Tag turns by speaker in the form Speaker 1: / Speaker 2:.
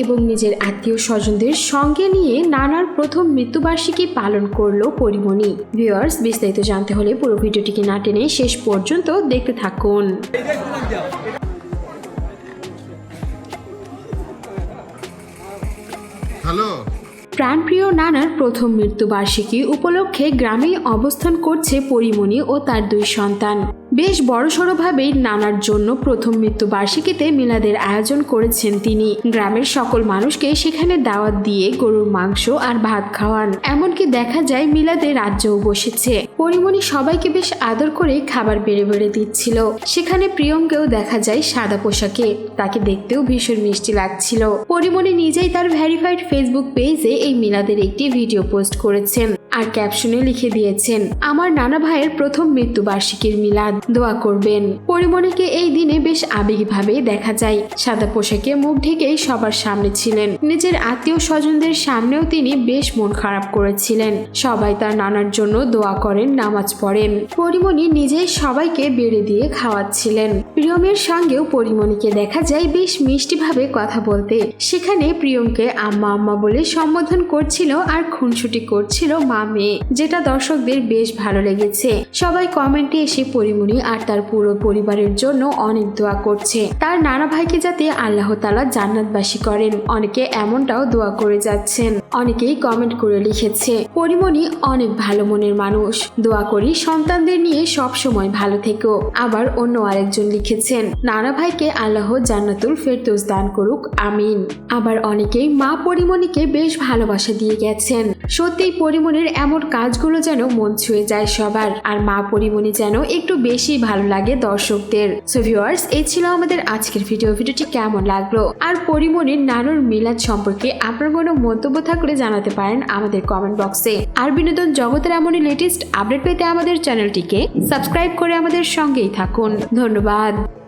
Speaker 1: এবং নিজের আত্মীয় স্বজনদের সঙ্গে নিয়ে নানার প্রথম মৃত্যুবার্ষিকী পালন করল পরিমণি। ভিউয়ার্স বিস্তারিত জানতে হলে পুরো ভিডিওটিকে না টেনে শেষ পর্যন্ত দেখতে থাকুন।
Speaker 2: হ্যালো।
Speaker 1: প্রাণপ্রিয় নানার প্রথম মৃত্যুবার্ষিকী উপলক্ষে গ্রামে অবস্থান করছে পরিমণি ও তার দুই সন্তান। বেশ বড়সড়ভাবেই নানার জন্য প্রথম মৃত্যুবার্ষিকীতে মিলাদের আয়োজন করেছেন তিনি। গ্রামের সকল মানুষকে সেখানে দাওয়াত দিয়ে গরুর মাংস আর ভাত খাওয়ান। এমনকি দেখা যায় মিলাদে রাজ্যও বসেছে। পরিমণি সবাইকে বেশ আদর করে খাবার বেড়ে বেড়ে দিচ্ছিল। সেখানে প্রিয়ঙ্কেও দেখা যায় সাদা পোশাকে। তাকে দেখতেও ভীষণ মিষ্টি লাগছিল। পরিমণি নিজেই তার ভেরিফাইড ফেসবুক পেজে এই মিলাদের একটি ভিডিও পোস্ট করেছেন। আর ক্যাপশনে লিখে দিয়েছেন, আমার নানা ভাইয়ের প্রথম মৃত্যুবার্ষিকীর মিলাদ, দোয়া করবেন। পরিমণিকে এই দিনে বেশ আবেগীভাবেই দেখা যায়। সাদা পোশাকে মুখ ঢেকেই সবার সামনে ছিলেন। নিজের আত্মীয় স্বজনদের সামনেও তিনি বেশ মন খারাপ করেছিলেন। সবাই তার নানার জন্য দোয়া করেন, নামাজ পড়েন। পরিমণি নিজেই সবাইকে বেড়ে দিয়ে খাওয়াচ্ছিলেন। প্রিয়মের সঙ্গেও পরিমণিকে দেখা যায় বেশ মিষ্টিভাবে কথা বলতে। সেখানে প্রিয়মকে আম্মা আম্মা বলে সম্বোধন করছিল আর খুনসুটি করছিল মা মেয়ে, যেটা দর্শকদের বেশ ভালো লেগেছে। সবাই কমেন্টে এসে পরিমণি আর তার পুরো পরিবারের জন্য অনেক দোয়া করছে। তার নানা ভাইকে যাতে আল্লাহ তালা জান্নাতবাসী করেন, অনেকে এমনটাও দোয়া করে যাচ্ছেন। অনেকেই কমেন্ট করে লিখেছে, পরিমণি অনেক ভালো মনের মানুষ। দোয়া করি সন্তানদের নিয়ে সব সময় ভালো থেকো। আবার অন্য আরেকজন লিখেছেন নানা ভাইকে আল্লাহ জান্নাতুল ফেরদৌস দান করুক, আমিন। আবার অনেকেই মা পরিমণিকে বেশ ভালোবাসা দিয়ে গেছেন। সত্যিই পরিমণির এমন কাজগুলো যেন মন ছুঁয়ে যায় সবার, আর মা পরিমণি যেন একটু বেশি ভালো লাগে দর্শকদের। সো ভিউয়ার্স এই ছিল আমাদের আজকের ভিডিও ভিডিওটি কেমন লাগল? আর পরিমণির নানুর মিলাদ সম্পর্কে আপনার কোনো মন্তব্য থাকলে জানাতে পারেন আমাদের কমেন্ট বক্সে আর বিনোদন জগতের এমনই লেটেস্ট আপডেট পেতে আমাদের চ্যানেলটিকে সাবস্ক্রাইব করে আমাদের সঙ্গেই থাকুন। ধন্যবাদ।